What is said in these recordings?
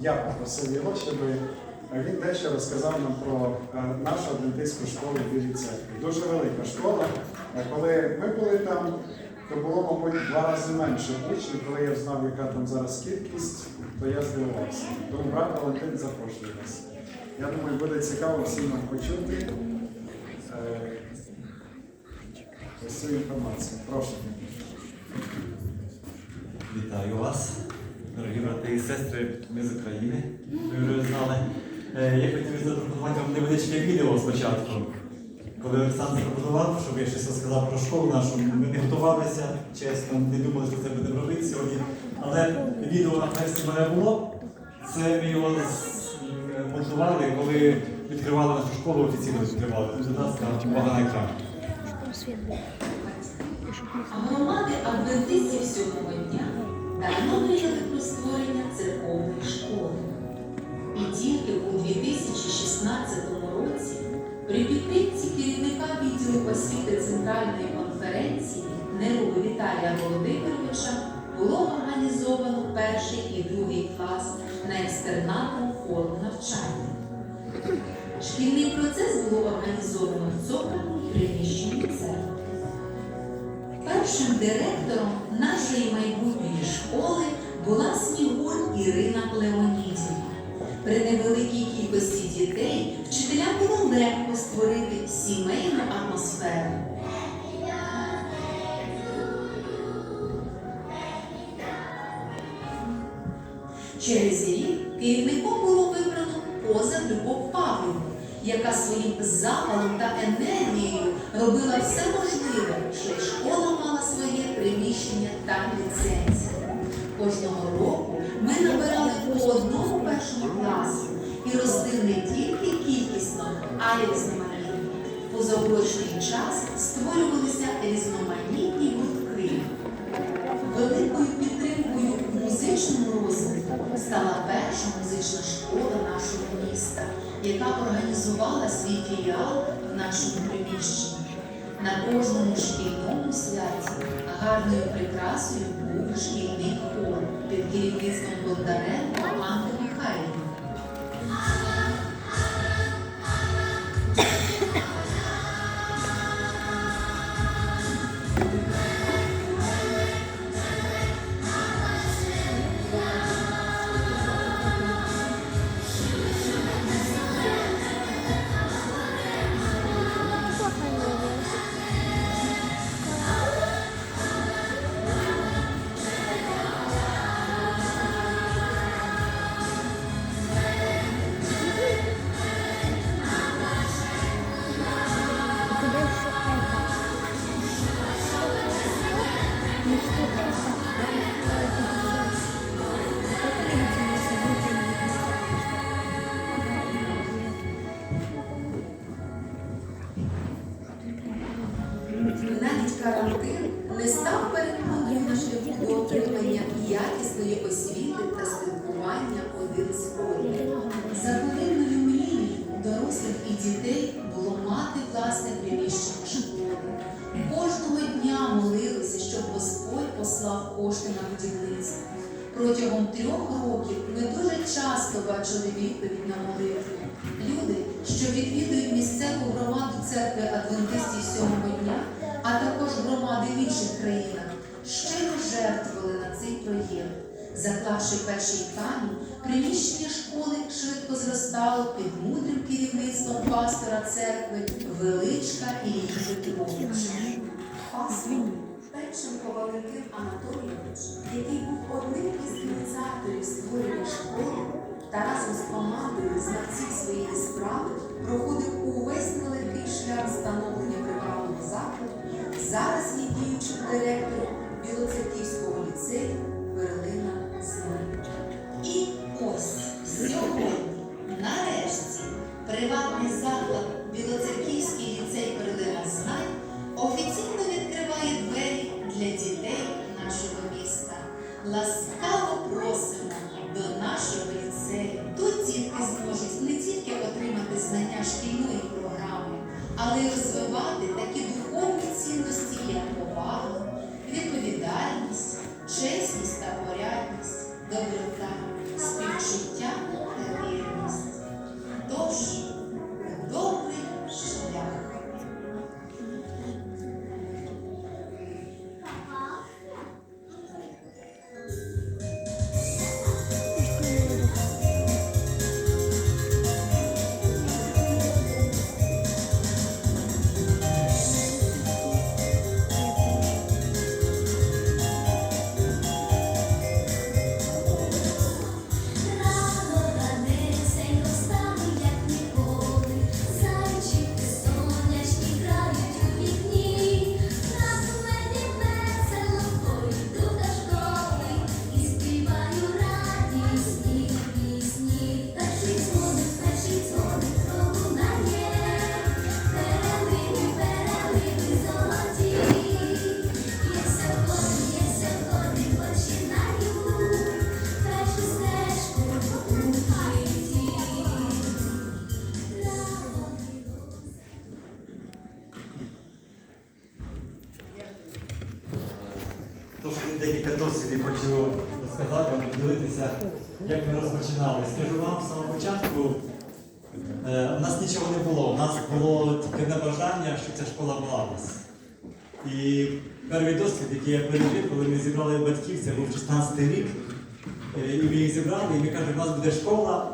Я попросив його, щоб він дещо розказав нам про е, нашу адвентистську школу Білій церкві. Дуже велика школа. Е, Коли ми були там, то було, мабуть, два рази менше учнів. Коли я знав, яка там зараз кількість, то я здивувався. Тому брат Валентин запрошує нас. Я думаю, буде цікаво всім нам почути е, цю інформацію. Прошу. Вітаю вас, дорогі брати і сестри, ми з України, ви вже знали. Е, Я хотів запропонувати вам невеличке відео спочатку. Коли Олександр запропонував, щоб я щось розказав про школу нашу, ми не готувалися, чесно, не думали, що це будемо робити сьогодні. Але відео на фесті мене було. Це ми його монтували, коли відкривали нашу школу, офіційно відкривали. Тут, будь ласка, увага на екран. Громади адвентистів сьомого дня давно мріяли про створення церковної школи. І тільки у 2016 році при підтримці керівника відділу освіти Центральної конференції Неруби Віталія Володимировича було організовано перший і другий клас на екстернатному форму навчання. Шкільний процес було організовано в цокольному приміщенні церкви. Першим директором нашої майбутньої школи була Снігурь Ірина Леонідівна. При невеликій кількості дітей вчителям було легко створити сімейну атмосферу. Через рік керівником було вибрано поза Любов Павлівну, яка своїм запалом та енергією робила все можливе, щоб школа мала своє приміщення та ліцензію. Кожного року ми набирали по одному першому класу і росли не тільки кількісно, а й різноманітно. Позаурочний час створювалися різноманітні гуртки. Великою підтримкою в музичному розвитку стала перша музична школа нашого міста, яка організувала свій філіал в нашому приміщенні. На кожному шкільному святі гарною прикрасою був шкільний хор під керівництвом Бондаренко Анни Михайлівни. Якісної освіти та спілкування один з одним. За повинною мрією дорослих і дітей було мати власне приміщення школи. Кожного дня молилися, щоб Господь послав кошти на будівництво. Протягом трьох років ми дуже часто бачили відповідь на молитву. Люди, що відвідують місцеву громаду церкви адвентистів сьомого дня, а також громади в інших країнах, щиро жертвували на цей проєкт. Заклавши перший камінь, приміщення школи швидко зростало під мудрим керівництвом пастора церкви Величка Іллі Петровича. Пастор Печенко Валентин Анатолійович, який був одним із ініціаторів створення школи та разом з командою знавців своєї справи проходив увесь нелегкий шлях становлення приватного закладу, зараз є діючим директором декілька досвідів хочу розказати вам, поділитися, як ми розпочинали. Скажу вам з самого початку, е, у нас нічого не було. У нас було тільки бажання, щоб ця школа була у нас. І перший досвід, який я пережив, коли ми зібрали батьків, це був 16 рік. Е, І ми їх зібрали, і ми кажемо, у нас буде школа,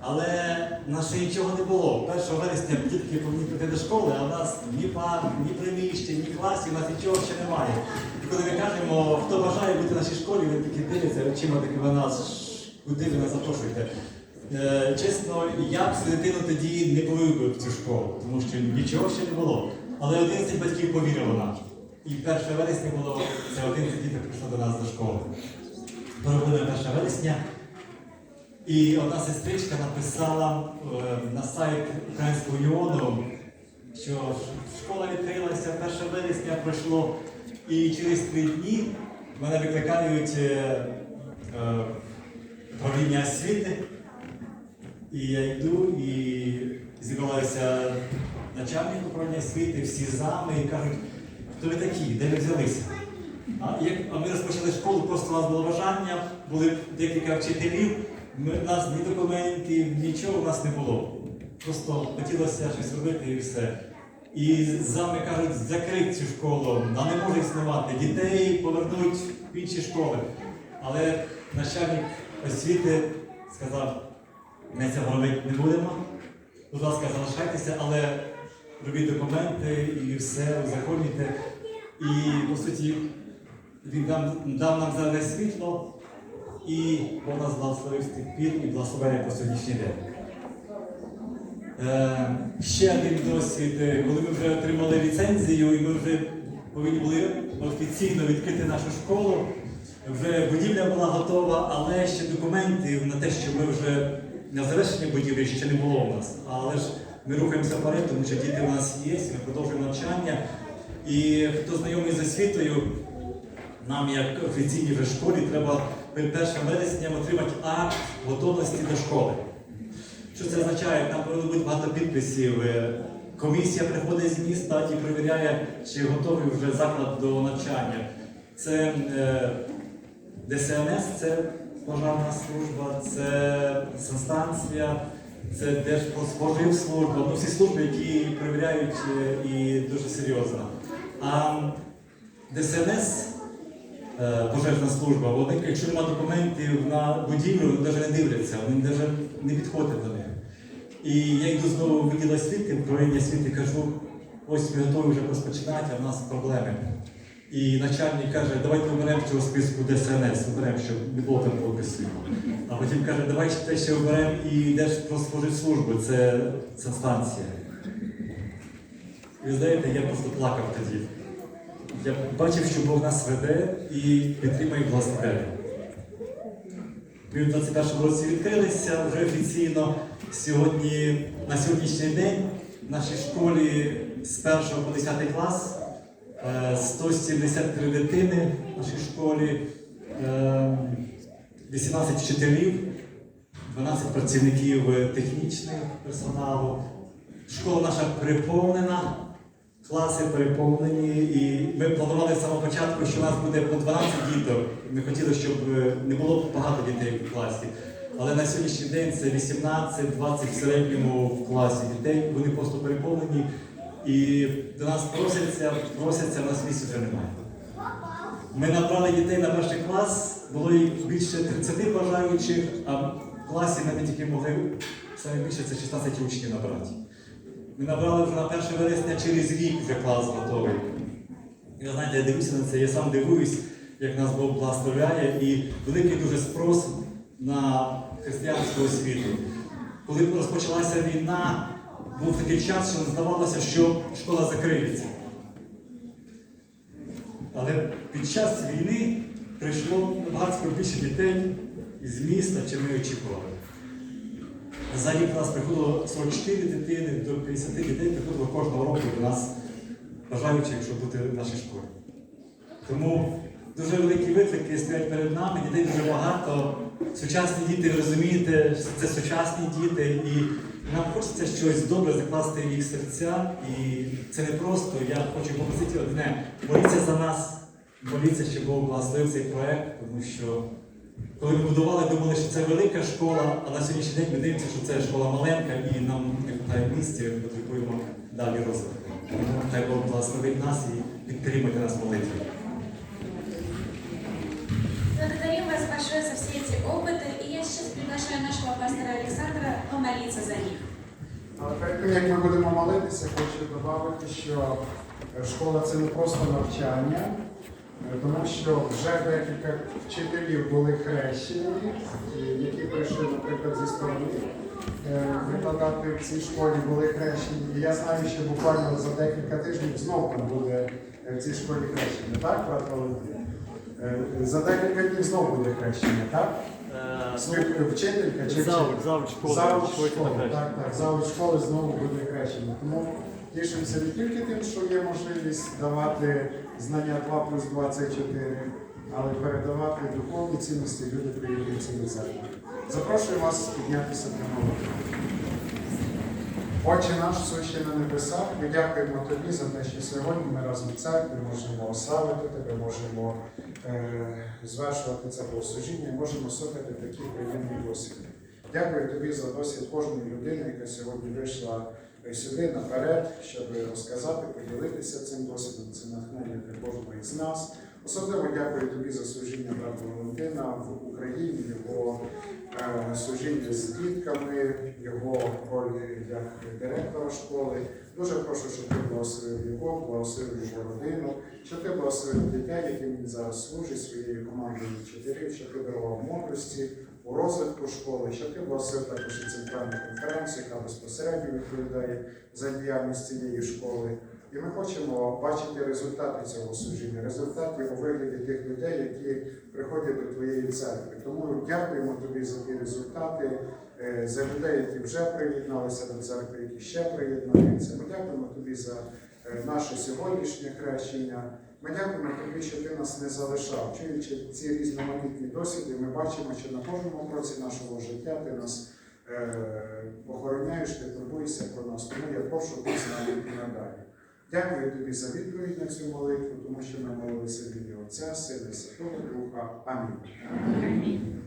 але в нас ще нічого не було. 1 вересня дітки повинні піти до школи, а в нас ні пар, ні приміщень, ні класів, у нас нічого ще немає. Коли ми кажемо, хто бажає бути в нашій школі, вони такі дивляться очима таки ви нас, куди ви нас запрошуєте. Е, чесно, я б свою дитину тоді не повів би в цю школу, тому що нічого ще не було. Але 11 батьків повірило нам. І 1 вересня було, це 11 діток прийшло до нас до школи. Провели 1 вересня. І одна сестричка написала е, на сайт Українського уніону, що школа відкрилася 1 вересня пройшло, і через три дні мене викликають е, е, управління освіти. І я йду і зібралися начальник управління освіти, всі зами і кажуть, хто ви такі, де ви взялися? А, як, а ми розпочали школу, просто у нас було бажання, були декілька вчителів, ми, у нас ні документів, нічого у нас не було. Просто хотілося щось робити і все. І зами кажуть, закрить цю школу, вона не може існувати, дітей повернуть в інші школи. Але начальник освіти сказав, ми цього робити не будемо. Будь ласка, залишайтеся, але робіть документи і все узаконюйте. І по суті, він дав, дав нам зелене світло, і Бог нас благословив тих пір і благословляє по сьогоднішній день. Е, ще один досвід, е, коли ми вже отримали ліцензію і ми вже повинні були офіційно відкрити нашу школу. Вже будівля була готова, але ще документів на те, що ми вже на завершення будівлі ще не було у нас. Але ж ми рухаємося вперед, тому що діти у нас є, ми продовжуємо навчання. І хто знайомий з освітою, нам, як офіційній вже школі, треба перед 1 вересня отримати акт готовності до школи. Що це означає? Там повинно бути багато підписів. Е, Комісія приходить з міста і перевіряє, чи готовий вже заклад до навчання. Це е, ДСНС, це пожарна служба, це санстанція, це Держпродспоживслужба, ну всі служби, які перевіряють е, і дуже серйозно. А ДСНС, пожежна служба, вони, якщо немає документів на будівлю, вони навіть не дивляться, вони навіть не підходять до них. І я йду знову в відділ освіти, управління освіти, кажу, ось ми готові вже розпочинати, а в нас проблеми. І начальник каже, давайте оберемо цього списку ДСНС, оберемо, щоб не було там опису. А потім каже, давай те ще оберемо і Держпродспоживслужбу, це санстанція. І ви знаєте, я просто плакав тоді. Я бачив, що Бог нас веде і підтримує благословення. Ми в 21 році відкрилися вже офіційно. Сьогодні, на сьогоднішній день в нашій школі з 1 по 10 клас е, 173 дитини в нашій школі, е, 18 вчителів, 12 працівників технічного персоналу. Школа наша переповнена, класи переповнені, і ми планували з самого початку, що у нас буде по 12 діток. Ми хотіли, щоб е, не було багато дітей в класі. Але на сьогоднішній день це 18-20 в середньому в класі дітей. Вони просто переповнені. І до нас просяться, просяться, в нас місць вже немає. Ми набрали дітей на перший клас, було їх більше 30 бажаючих, а в класі ми тільки могли саме більше це 16 учнів набрати. Ми набрали вже на 1 вересня через рік вже клас готовий. Ви знаєте, я дивлюся на це, я сам дивуюсь, як нас Бог благословляє, і великий дуже спрос на християнську освіту. Коли розпочалася війна, був такий час, що здавалося, що школа закриється. Але під час війни прийшло набагато більше дітей із міста, чим ми очікували. За рік у нас приходило 44 дитини, до 50 дітей приходило кожного року до нас бажаючих, щоб бути в нашій школі. Тому дуже великі виклики стоять перед нами, дітей дуже багато. Сучасні діти, ви розумієте, це сучасні діти, і нам хочеться щось добре закласти в їх серця. І це не просто. Я хочу попросити одне, моліться за нас, моліться, щоб Бог благословив цей проект, тому що коли ми будували, думали, що це велика школа, а на сьогоднішній день ми дивимося, що це школа маленька і нам не вистачає місця, ми потребуємо далі розвитку. Тому хай Бог благословить нас і підтримуйте нас молитвою. Благодарим вас большое за все эти опыты, и я сейчас приглашаю нашего пастора Александра помолиться за них. Але перед тим, як ми будемо молитися, хочу додати, що е, школа це не просто навчання, е, тому що вже декілька вчителів були хрещені, які прийшли, наприклад, зі сторони е, викладати в цій школі були хрещені. І я знаю, що буквально за декілька тижнів знову там буде е, в цій школі хрещення, так, брат Валентин? Е, За декілька днів знову буде хрещення, так? Вчителька чи Завуч, школи, так, так, завуч школи знову буде хрещення. Тому тішимося не тільки тим, що є можливість давати знання 2 плюс 2 це 4, але передавати духовні цінності, люди приєднуються до церкви. Запрошую вас піднятися для молитви. Отче наш, сущий на небесах, ми дякуємо Тобі за те, що сьогодні ми разом в церкві можемо ославити Тебе, можемо е, звершувати це богослужіння можемо слухати такі приємні досвіди. Дякую тобі за досвід кожної людини, яка сьогодні вийшла сюди наперед, щоб розказати, поділитися цим досвідом. Це натхнення для кожного із нас. Особливо дякую тобі за служіння брата Валентина в Україні, його е, служіння з дітками, його роль як директора школи. Дуже прошу, щоб ти благословив його, благословив його родину, щоб ти благословив дітей, яким він зараз служить своєю командою вчителів, щоб ти дарував мудрості у розвитку школи, щоб ти благословив також і центральну конференцію, яка безпосередньо відповідає за діяльність цієї школи. І ми хочемо бачити результати цього служіння, результати у вигляді тих людей, які приходять до твоєї церкви. Тому дякуємо тобі за ті результати, е, за людей, які вже приєдналися до церкви, які ще приєднаються. Ми дякуємо тобі за е, наше сьогоднішнє хрещення. Ми дякуємо тобі, що ти нас не залишав. Чуючи ці різноманітні досвіди, ми бачимо, що на кожному кроці нашого життя ти нас е, охороняєш, ти турбуєшся про нас. Тому я прошу ти з нами і надалі. Дякую тобі за відповідь на цю молитву, тому що ми молилися в Отця, Сина Святого Духа. Амінь.